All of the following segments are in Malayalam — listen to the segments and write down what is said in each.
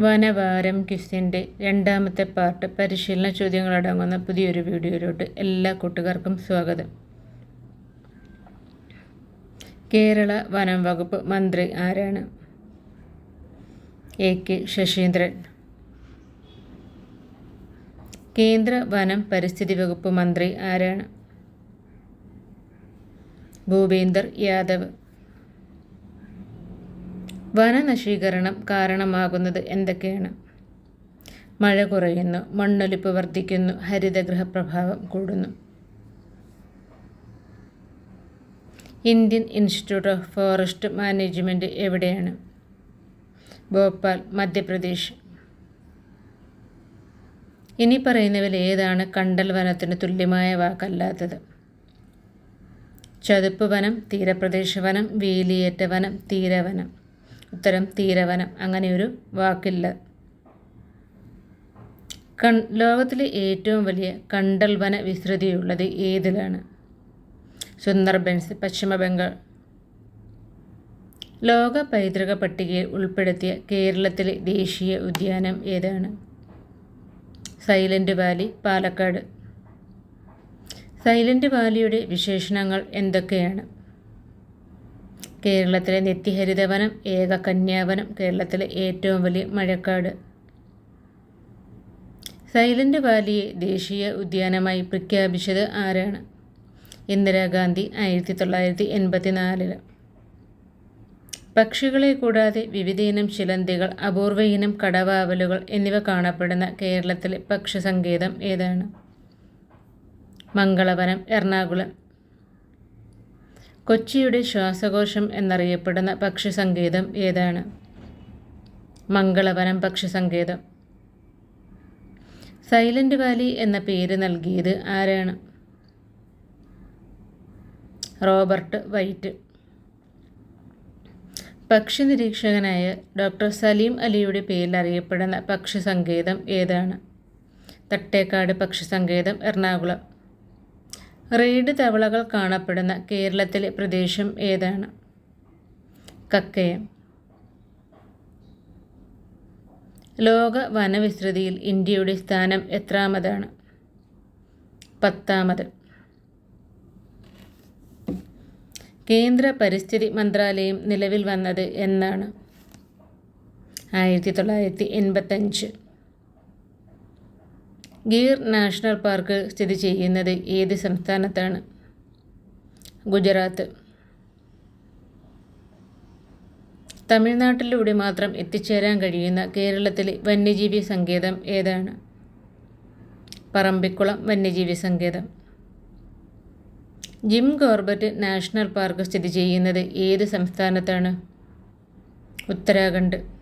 വനവാരം ക്വിസിന്റെ രണ്ടാമത്തെ പാർട്ട് പരിശീലന ചോദ്യങ്ങളടങ്ങുന്ന പുതിയൊരു വീഡിയോയിലോട്ട് എല്ലാ കൂട്ടുകാർക്കും സ്വാഗതം. കേരള വനം വകുപ്പ് മന്ത്രി ആരാണ്? A K Saseendran. കേന്ദ്ര വനം പരിസ്ഥിതി വകുപ്പ് മന്ത്രി ആരാണ്? ഭൂപേന്ദർ യാദവ്. വനനശീകരണം കാരണമാകുന്നത് എന്തൊക്കെയാണ്? മഴ കുറയുന്നു മണ്ണൊലിപ്പ് വർദ്ധിക്കുന്നു ഹരിതഗൃഹ പ്രഭാവം കൂടുന്നു. Indian Institute of Forest Management എവിടെയാണ്? ഭോപ്പാൽ മധ്യപ്രദേശ്. ഇനി പറയുന്നവയിൽ ഏതാണ്? കണ്ടൽ വനത്തിന് തുല്യമായ വാക്കല്ലാത്തത്. ചതുപ്പ് വനം തീരപ്രദേശ വനം വേലിയേറ്റ വനം തീരവനം. ഉത്തരം തീരവനം. അങ്ങനെയൊരു വാക്കില്ല. കൺ ലോകത്തിലെ ഏറ്റവും വലിയ കണ്ടൽവന വിസ്തൃതിയുള്ളത് ഏതിലാണ്? സുന്ദർബൻസ് പശ്ചിമ ബംഗാൾ. ലോക പൈതൃക പട്ടികയിൽ ഉൾപ്പെടുത്തിയ കേരളത്തിലെ ദേശീയ ഉദ്യാനം ഏതാണ്? Silent Valley Palakkad. സൈലന്റ് വാലിയുടെ വിശേഷണങ്ങൾ എന്തൊക്കെയാണ്? കേരളത്തിലെ നിത്യഹരിതവനം ഏക കന്യാവനം കേരളത്തിലെ ഏറ്റവും വലിയ മഴക്കാട്. സൈലന്റ് വാലിയെ ദേശീയ ഉദ്യാനമായി പ്രഖ്യാപിച്ചത് ആരാണ്? ഇന്ദിരാഗാന്ധി ആയിരത്തി തൊള്ളായിരത്തി എൺപത്തിനാലിൽ പക്ഷികളെ കൂടാതെ വിവിധയിനം ചിലന്തികൾ അപൂർവയിനം കടവാവലുകൾ എന്നിവ കാണപ്പെടുന്ന കേരളത്തിലെ പക്ഷിസങ്കേതം ഏതാണ്? മംഗളവനം എറണാകുളം കൊച്ചിയുടെ ശ്വാസകോശം എന്നറിയപ്പെടുന്ന പക്ഷിസങ്കേതം ഏതാണ്? മംഗളവനം പക്ഷിസങ്കേതം. സൈലന്റ് വാലി എന്ന പേര് നൽകിയത് ആരാണ്? Robert Wight. പക്ഷി നിരീക്ഷകനായ ഡോക്ടർ സലീം അലിയുടെ പേരിൽ അറിയപ്പെടുന്ന പക്ഷി സങ്കേതം ഏതാണ്? തട്ടേക്കാട് പക്ഷി സങ്കേതം എറണാകുളം. റെയ്ഡ് തവളകൾ കാണപ്പെടുന്ന കേരളത്തിലെ പ്രദേശം ഏതാണ്? കക്കയം. ലോക വനവിസ്തൃതിയിൽ ഇന്ത്യയുടെ സ്ഥാനം എത്രാമതാണ്? പത്താമത്. കേന്ദ്ര പരിസ്ഥിതി മന്ത്രാലയം നിലവിൽ വന്നത് എന്നാണ്. ആയിരത്തി തൊള്ളായിരത്തി എൺപത്തഞ്ച്. ഗീർ നാഷണൽ പാർക്ക് സ്ഥിതി ചെയ്യുന്നത് ഏത് സംസ്ഥാനത്താണ്? ഗുജറാത്ത്. തമിഴ്നാട്ടിലൂടെ മാത്രം എത്തിച്ചേരാൻ കഴിയുന്ന കേരളത്തിലെ വന്യജീവി സങ്കേതം ഏതാണ്? പറമ്പിക്കുളം വന്യജീവി സങ്കേതം. ജിം കോർബറ്റ് നാഷണൽ പാർക്ക് സ്ഥിതി ചെയ്യുന്നത് ഏത് സംസ്ഥാനത്താണ്? ഉത്തരാഖണ്ഡ്.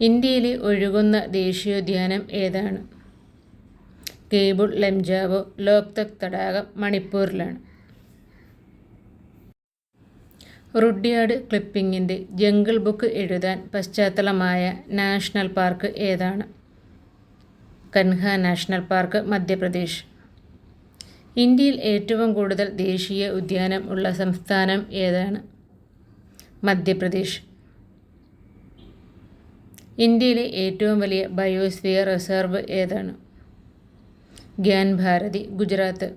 ഇന്ത്യയിലെ ഒഴുകുന്ന ദേശീയോദ്യാനം ഏതാണ്? കേബിൾ ലംജാവോ ലോക്തക് തടാകം മണിപ്പൂരിലാണ്. റുഡ്യാർഡ് ക്ലിപ്പിങ്ങിന്റെ ജംഗിൾ ബുക്ക് എഴുതാൻ പശ്ചാത്തലമായ നാഷണൽ പാർക്ക് ഏതാണ്? Kanha national park Madhya Pradesh. ഇന്ത്യയിൽ ഏറ്റവും കൂടുതൽ ദേശീയ ഉദ്യാനം ഉള്ള സംസ്ഥാനം ഏതാണ്? മധ്യപ്രദേശ്. ഇന്ത്യയിലെ ഏറ്റവും വലിയ ബയോസ്ഫിയർ റിസർവ് ഏതാണ്? ഗ്യാൻ ഭാരതി ഗുജറാത്ത്.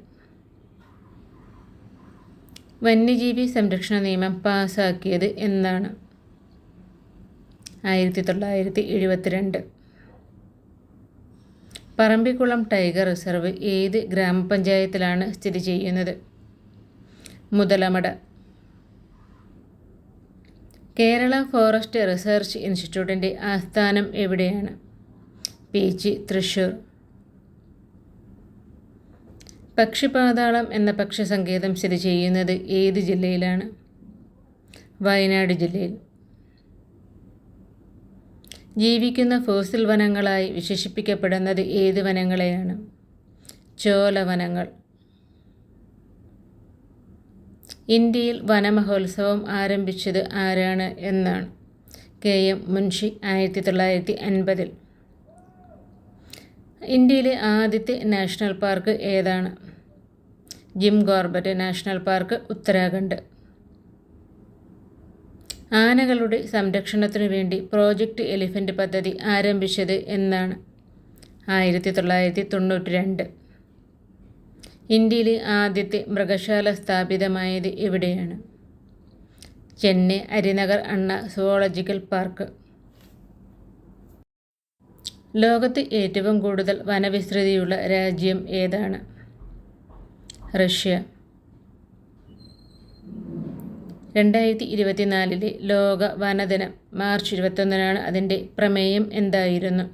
വന്യജീവി സംരക്ഷണ നിയമം പാസാക്കിയത് എന്നാണ്. ആയിരത്തി തൊള്ളായിരത്തി എഴുപത്തിരണ്ട് പറമ്പിക്കുളം ടൈഗർ റിസർവ് ഏത് ഗ്രാമപഞ്ചായത്തിലാണ് സ്ഥിതി ചെയ്യുന്നത്? മുതലമട കേരള ഫോറസ്റ്റ് റിസർച്ച് ഇൻസ്റ്റിറ്റ്യൂട്ടിന്റെ ആസ്ഥാനം എവിടെയാണ്? P G Thrissur. പക്ഷിപാതാളം എന്ന പക്ഷി സങ്കേതം സ്ഥിതി ചെയ്യുന്നത് ഏത് ജില്ലയിലാണ്? വയനാട് ജില്ലയിൽ. ജീവിക്കുന്ന ഫോസിൽ വനങ്ങളായി വിശേഷിപ്പിക്കപ്പെടുന്നത് ഏത് വനങ്ങളെയാണ്? ചോലവനങ്ങൾ ഇന്ത്യയിൽ വനമഹോത്സവം ആരംഭിച്ചത് ആരാണ് എന്നാണ്. കെ. എം. മുൻഷി ആയിരത്തി തൊള്ളായിരത്തി അൻപതിൽ ഇന്ത്യയിലെ ആദ്യത്തെ നാഷണൽ പാർക്ക് ഏതാണ്? Jim Corbett national park Uttarakhand. ആനകളുടെ സംരക്ഷണത്തിനു വേണ്ടി പ്രോജക്റ്റ് എലിഫന്റ് പദ്ധതി ആരംഭിച്ചത് എന്നാണ്. ആയിരത്തി തൊള്ളായിരത്തി തൊണ്ണൂറ്റി രണ്ട് ഇന്ത്യയിലെ ആദ്യത്തെ മൃഗശാല സ്ഥാപിതമായത് എവിടെയാണ്? ചെന്നൈ അരിനഗർ അണ്ണ സുവോളജിക്കൽ പാർക്ക്. ലോകത്ത് ഏറ്റവും കൂടുതൽ വനവിസ്തൃതിയുള്ള രാജ്യം ഏതാണ്? റഷ്യ. രണ്ടായിരത്തി ഇരുപത്തിനാലിലെ ലോക വനദിനം മാർച്ച് ഇരുപത്തൊന്നിനാണ് അതിന്റെ പ്രമേയം എന്തായിരുന്നു?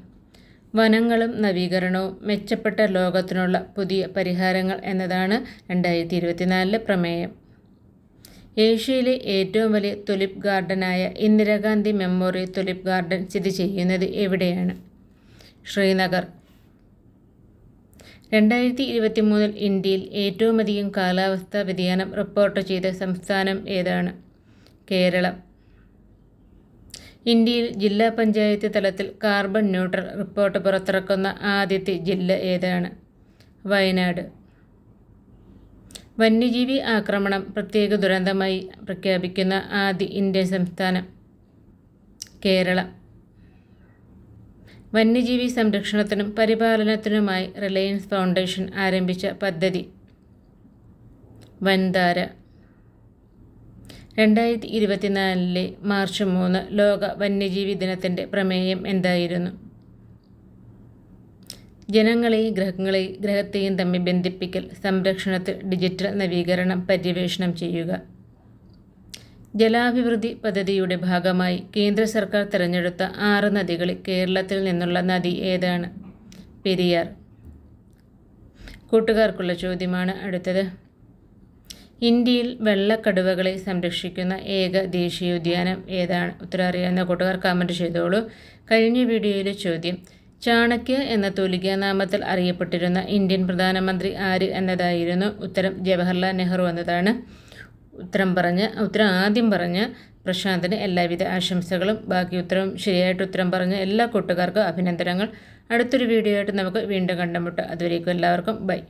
വനങ്ങളും നവീകരണവും മെച്ചപ്പെട്ട ലോകത്തിനുള്ള പുതിയ പരിഹാരങ്ങൾ എന്നതാണ് രണ്ടായിരത്തി ഇരുപത്തിനാലിലെ പ്രമേയം. ഏഷ്യയിലെ ഏറ്റവും വലിയ തുലിപ് ഗാർഡനായ ഇന്ദിരാഗാന്ധി മെമ്മോറിയൽ തുലിപ് ഗാർഡൻ സ്ഥിതി ചെയ്യുന്നത് എവിടെയാണ്? ശ്രീനഗർ. രണ്ടായിരത്തി ഇരുപത്തി മൂന്നിൽ ഇന്ത്യയിൽ ഏറ്റവുമധികം കാലാവസ്ഥാ വ്യതിയാനം റിപ്പോർട്ട് ചെയ്ത സംസ്ഥാനം ഏതാണ്? കേരളം. ഇന്ത്യയിൽ ജില്ലാ പഞ്ചായത്ത് തലത്തിൽ കാർബൺ ന്യൂട്രൽ റിപ്പോർട്ട് പുറത്തിറക്കുന്ന ആദ്യത്തെ ജില്ല ഏതാണ്? വയനാട്. വന്യജീവി ആക്രമണം പ്രത്യേക ദുരന്തമായി പ്രഖ്യാപിക്കുന്ന ആദ്യ ഇന്ത്യൻ സംസ്ഥാനം കേരളം. വന്യജീവി സംരക്ഷണത്തിനും പരിപാലനത്തിനുമായി റിലയൻസ് ഫൗണ്ടേഷൻ ആരംഭിച്ച പദ്ധതി വൻതാര. രണ്ടായിരത്തി ഇരുപത്തിനാലിലെ മാർച്ച് മൂന്ന് ലോക വന്യജീവി ദിനത്തിന്റെ പ്രമേയം എന്തായിരുന്നു? ജനങ്ങളെയും ഗ്രഹങ്ങളെയും ഗ്രഹത്തെയും തമ്മിൽ ബന്ധിപ്പിക്കൽ സംരക്ഷണത്തിൽ ഡിജിറ്റൽ നവീകരണം പര്യവേഷണം ചെയ്യുക. ജലാഭിവൃദ്ധി പദ്ധതിയുടെ ഭാഗമായി കേന്ദ്ര സർക്കാർ തിരഞ്ഞെടുത്ത ആറ് നദികളിൽ കേരളത്തിൽ നിന്നുള്ള നദി ഏതാണ്? പെരിയാർ. കൂട്ടുകാർക്കുള്ള ചോദ്യമാണ് അടുത്തത്. ഇന്ത്യയിൽ വെള്ളക്കടുവകളെ സംരക്ഷിക്കുന്ന ഏക ദേശീയോദ്യാനം ഏതാണ്? ഉത്തരം അറിയാവുന്ന കൂട്ടുകാർ കമന്റ് ചെയ്തോളൂ. കഴിഞ്ഞ വീഡിയോയിലെ ചോദ്യം ചാണക്യ എന്ന തൂലികാനാമത്തിൽ അറിയപ്പെട്ടിരുന്ന ഇന്ത്യൻ പ്രധാനമന്ത്രി ആര് എന്നതായിരുന്നു? ഉത്തരം ജവഹർലാൽ നെഹ്റു എന്നതാണ്. ഉത്തരം പറഞ്ഞ് ഉത്തരം ആദ്യം പറഞ്ഞ് പ്രശാന്തിന് എല്ലാവിധ ആശംസകളും. ബാക്കി ഉത്തരം ശരിയായിട്ട് ഉത്തരം പറഞ്ഞ എല്ലാ കൂട്ടുകാർക്കും അഭിനന്ദനങ്ങൾ. അടുത്തൊരു വീഡിയോ ആയിട്ട് നമുക്ക് വീണ്ടും കണ്ടുമുട്ടാം. അതുവരേക്കും എല്ലാവർക്കും ബൈ.